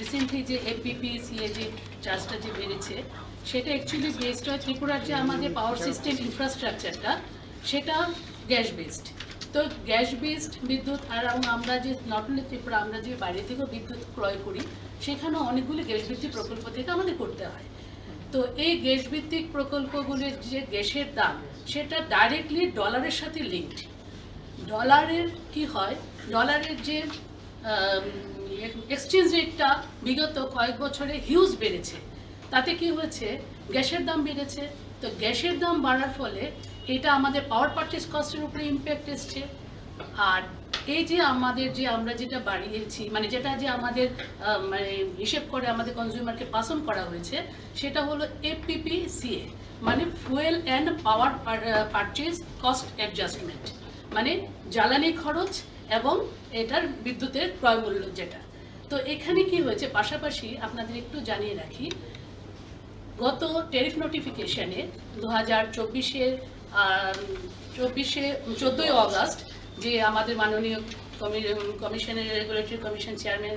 Recently যে APP CA যে চার্জটা যে বেড়েছে, সেটা অ্যাকচুয়ালি বেসড হয় ত্রিপুরার যে আমাদের পাওয়ার সিস্টেম ইনফ্রাস্ট্রাকচারটা সেটা গ্যাস বেসড তো গ্যাস বেসড বিদ্যুৎ আর আমরা যে নট অনলি ত্রিপুরা, আমরা যে বাইরে থেকেও বিদ্যুৎ ক্রয় করি, সেখানেও অনেকগুলি গ্যাস ভিত্তিক প্রকল্প থেকে আমাদের করতে হয়। তো এই গ্যাস ভিত্তিক প্রকল্পগুলির যে গ্যাসের দাম, সেটা ডাইরেক্টলি ডলারের সাথে লিঙ্কড ডলারের কি হয়? ডলারের যে এক্সচেঞ্জ রেটটা বিগত কয়েক বছরে হিউজ বেড়েছে। তাতে কি হয়েছে? গ্যাসের দাম বেড়েছে। তো গ্যাসের দাম বাড়ার ফলে এটা আমাদের পাওয়ার পারচেস কস্টের উপরে ইম্প্যাক্ট এসছে। আর এই যে আমাদের যে আমরা যেটা বাড়িয়েছি মানে যেটা যে আমাদের মানে হিসেব করে আমাদের কনজিউমারকে পাসন করা হয়েছে, সেটা হলো এপিপি সিএ মানে fuel and power purchase cost adjustment মানে জ্বালানি খরচ এবং এটার বিদ্যুতের ক্রয় মূল্য যেটা। তো এখানে কি হয়েছে, পাশাপাশি আপনাদের একটু জানিয়ে রাখি, গত টেরিফ নোটিফিকেশনে দু হাজার চব্বিশের চব্বিশে, চোদ্দোই আগস্ট যে আমাদের মাননীয় কমি- কমিশনের রেগুলেটরি কমিশন চেয়ারম্যান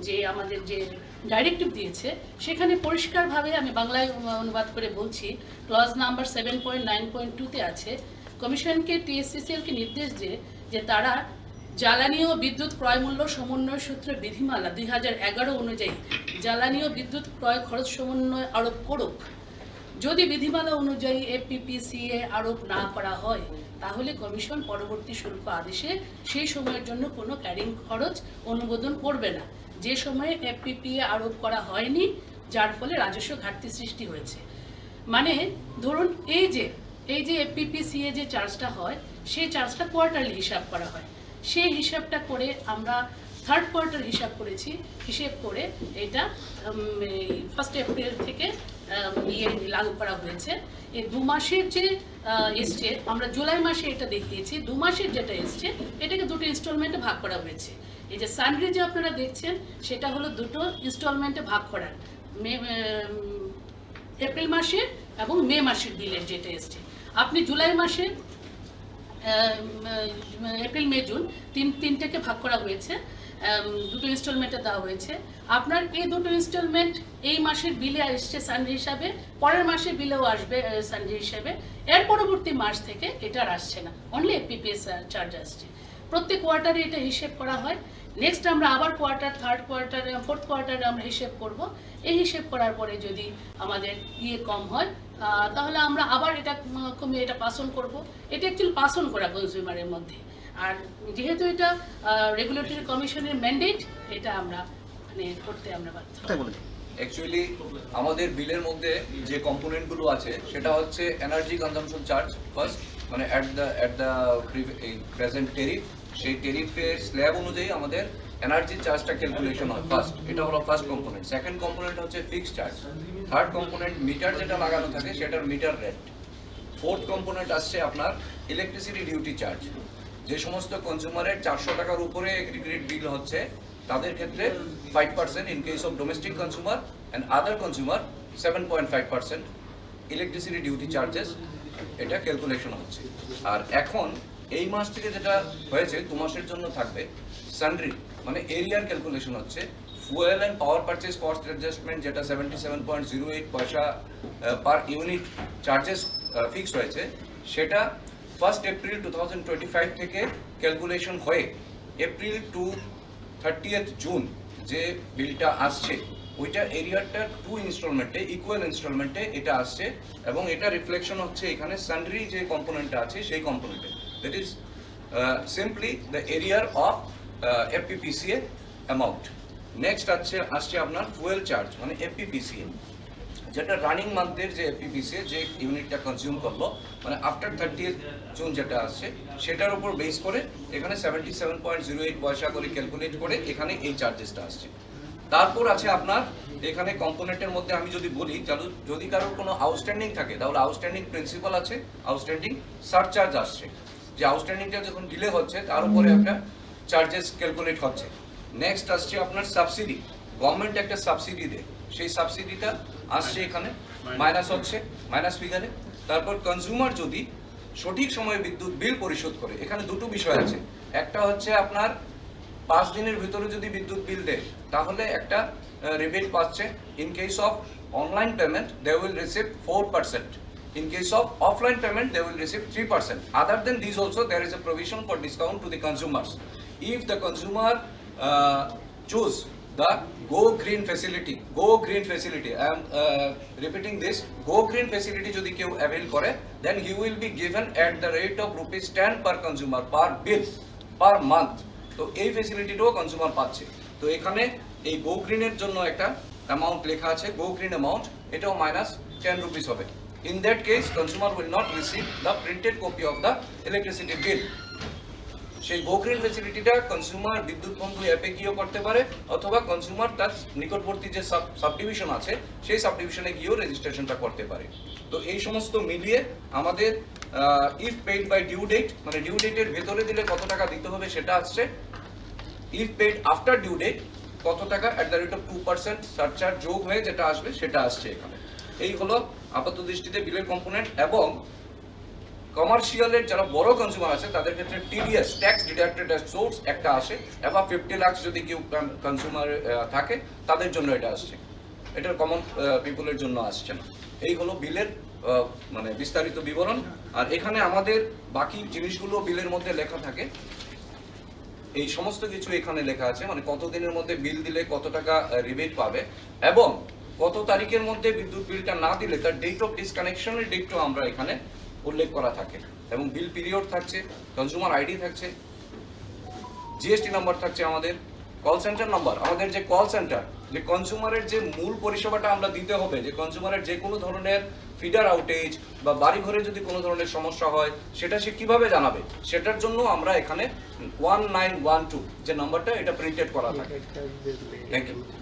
যে আমাদের যে ডাইরেক্টিভ দিয়েছে, সেখানে পরিষ্কারভাবে আমি বাংলায় অনুবাদ করে বলছি clause number seven point nine point টুতে আছে, কমিশনকে টিএসসিসিএলকে নির্দেশ দিয়ে যে তারা জ্বালানি ও বিদ্যুৎ ক্রয় মূল্য সমন্বয় সূত্রে বিধিমালা দুই হাজার এগারো অনুযায়ী জ্বালানি ও বিদ্যুৎ ক্রয় খরচ সমন্বয় আরোপ করুক। যদি বিধিমালা অনুযায়ী এপিপিসিএ আরোপ না করা হয়, তাহলে কমিশন পরবর্তী শুল্ক আদেশে সেই সময়ের জন্য কোনো ক্যারিং খরচ অনুমোদন করবে না। যে সময়ে এপিপিএ আরোপ করা হয়নি, যার ফলে রাজস্ব ঘাটতি সৃষ্টি হয়েছে। মানে ধরুন এই যে এই যে এপিপিসিএ যে চার্জটা হয়, সেই চার্জটা কোয়ার্টারলি হিসাব করা হয়। সেই হিসাবটা করে আমরা থার্ড কোয়ার্টার হিসাব করেছি, হিসেব করে এটা ফার্স্ট এপ্রিল থেকে ইয়ে লাগু করা হয়েছে। এই দু মাসের যে এসছে, আমরা জুলাই মাসে এটা দেখিয়েছি, দু মাসের যেটা এসছে, এটাকে দুটো ইনস্টলমেন্টে ভাগ করা হয়েছে। এই যে সানরি যে আপনারা দেখছেন, সেটা হলো দুটো ইনস্টলমেন্টে ভাগ করার মে এপ্রিল মাসে এবং মে মাসের বিলের যেটা এসছে। আপনি জুলাই মাসে এপ্রিল, মে, জুন, তিন তিনটাকে ভাগ করা হয়েছে। দুটো ইনস্টলমেন্টে দেওয়া হয়েছে। আপনার এই দুটো ইনস্টলমেন্ট এই মাসের বিলে এসছে সানডে হিসাবে, পরের মাসের বিলেও আসবে সানডে হিসাবে। এর পরবর্তী মাস থেকে এটা আর আসছে না। অনলি এপিপিএস চার্জ আসছে। প্রত্যেক কোয়ার্টারে এটা হিসেব করা হয়। নেক্সট আমরা আবার কোয়ার্টার থার্ড কোয়ার্টারে ফোর্থ কোয়ার্টারে আমরা হিসেব করব। এই হিসেব করার পরে যদি আমাদের ইয়ে কম হয় তাহলে আমরা আবার এটা কমিয়ে এটা পাসন করব। এটা অ্যাকচুয়ালি পাসন করা কনজিউমারের মধ্যে। আর যেহেতু এটা রেগুলেটরি কমিশনের ম্যান্ডেট এটা আমরা মানে করতে আমরা বাধ্য অ্যাকচুয়ালি আমাদের বিলের মধ্যে যে কম্পোনেন্টগুলো আছে সেটা হচ্ছে এনার্জি কনজাম্পশন চার্জ ফার্স্ট মানে at the at the present tariff সেই টেরিফের স্ল্যাব অনুযায়ী আমাদের এনার্জি চার্জটা ক্যালকুলেশন হয় ফার্স্ট এটা হলো ফার্স্ট কম্পোনেন্ট সেকেন্ড কম্পোনেন্ট হচ্ছে fixed charge third component meter যেটা লাগানো থাকে, সেটার মিটার রেট ফোর্থ কম্পোনেন্ট আসছে আপনার ইলেকট্রিসিটি ডিউটি চার্জ যে সমস্ত কনজিউমারের চারশো টাকার উপরে এগ্রিগেট বিল হচ্ছে, তাদের ক্ষেত্রে five percent in case of domestic consumer and other consumer seven point five percent electricity duty charges এটা ক্যালকুলেশন হচ্ছে। আর এখন, এই মাস থেকে যেটা হয়েছে, দু মাসের জন্য থাকবে সানরি মানে এরিয়ার ক্যালকুলেশন হচ্ছে fuel and power purchase cost adjustment যেটা seventy seven point zero eight paisa per unit charges fixed হয়েছে, সেটা first April two thousand twenty five থেকে ক্যালকুলেশন হয়ে এপ্রিল টু থার্টিয়েথ জুন যে বিলটা আসছে, ওইটা এরিয়াটা টু ইনস্টলমেন্টে ইকুয়াল ইনস্টলমেন্টে এটা আসছে এবং এটা রিফ্লেকশন হচ্ছে এখানে সানরি যে কম্পোনেন্টটা আছে সেই কম্পোনেন্টে that is simply the arrear of FPPCA amount next আসছে আসছে আপনার ফুয়েল চার্জ মানে এফপিপিসিএ যেটা রানিং মান্থের যে এপিপিসি যে ইউনিটটা কনজিউম করল মানে আফটার থার্টি জুন যেটা আসছে সেটার উপর বেস করে এখানে seventy seven point zero eight paisa করে ক্যালকুলেট করে এখানে এই চার্জেসটা আসছে। তারপর আছে আপনার, এখানে কম্পোনেন্টের মধ্যে আমি যদি বলি যদি কারোর কোনো আউটস্ট্যান্ডিং থাকে, তাহলে আউটস্ট্যান্ডিং প্রিন্সিপাল আছে আউটস্ট্যান্ডিং সারচার্জ আসছে। যে আউটস্ট্যান্ডিংটা যখন ডিলে হচ্ছে, তার উপরে একটা চার্জেস ক্যালকুলেট হচ্ছে। নেক্সট আসছে আপনার সাবসিডি গভর্নমেন্ট একটা সাবসিডি দেয়। সেই সাবসিডিটা আসছে এখানে। মাইনাস হচ্ছে মাইনাস ফিগারে তারপর কনজিউমার যদি সঠিক সময়ে বিদ্যুৎ বিল পরিশোধ করে এখানে দুটো বিষয় আছে। একটা হচ্ছে আপনার পাঁচ দিনের ভিতরে যদি বিদ্যুৎ বিল দেয় তাহলে একটা রিবেট পাচ্ছে। In case of online payment they will receive four percent In case of offline payment, they will receive 3%. Other than these also, there is a provision for discount to the consumers. If the consumer uh, choose the Go Green facility, Go Green facility, I am uh, repeating this, Go Green facility যদি কেউ avail করে, then he will be given at the rate of rupees 10 per consumer per bill per month. তো এই ফেসিলিটিটাও consumer পাচ্ছে তো এখানে এই গো গ্রিনের জন্য একটা অ্যামাউন্ট লেখা আছে গো গ্রিন অ্যামাউন্ট এটাও মাইনাস টেন রুপিস হবে in that case consumer will not receive the printed copy of the electricity bill সেই গো গ্রিন ফেসিলিটিটা কনজিউমার বিদ্যুৎ বন্ধু অ্যাপে গিয়েও করতে পারে, অথবা কনজিউমার তার নিকটবর্তী যে সাব সাবডিভিশন আছে, সেই সাবডিভিশনে গিয়েও রেজিস্ট্রেশনটা করতে পারে। তো এই সমস্ত মিলিয়ে আমাদের if paid by due date মানে ডিউ ডেটের ভেতরে দিলে কত টাকা দিতে হবে সেটা আসছে। If paid after due date কত টাকা at the rate of two percent surcharge যোগ হয়ে যেটা আসবে সেটা আসছে এখানে। এই হলো আপাত দৃষ্টিতে বিলের কম্পোনেন্ট এবং কমার্শিয়ালের যারা বড় কনজিউমার আছে, তাদের ক্ষেত্রে টিডিএস ট্যাক্স ডিডাক্টেড সোর্স একটা আসে। এবং ফিফটি লাক্স যদি কেউ কনজিউমার থাকে, তাদের জন্য এটা আসছে। এটা কমন পিপলের জন্য আসছে না। এই হলো বিলের মানে বিস্তারিত বিবরণ। আর এখানে আমাদের বাকি জিনিসগুলো বিলের মধ্যে লেখা থাকে। এই সমস্ত কিছু এখানে লেখা আছে। মানে কত দিনের মধ্যে বিল দিলে কত টাকা রিবেট পাবে এবং কত তারিখের মধ্যে বিদ্যুৎ বিলটা না দিলে তার ডেট অফ ডিসকানেকশনের ডেটটাও আমরা এখানে উল্লেখ করা থাকে এবং বিল পিরিয়ড থাকছে কনজিউমার আইডি থাকছে জিএসটি নাম্বার থাকছে আমাদের কল সেন্টার নাম্বার আমাদের যে কল সেন্টার যে কনজিউমারের যে মূল পরিষেবাটা আমরা দিতে হবে যে কনজিউমারের যে কোনো ধরনের ফিডার আউটেজ বা বাড়ি ঘরে যদি কোনো ধরনের সমস্যা হয় সেটা সে কীভাবে জানাবে? সেটার জন্য আমরা এখানে ওয়ান নাইন ওয়ান টু যে নাম্বারটা এটা প্রিন্টেড করা থাকে। Thank you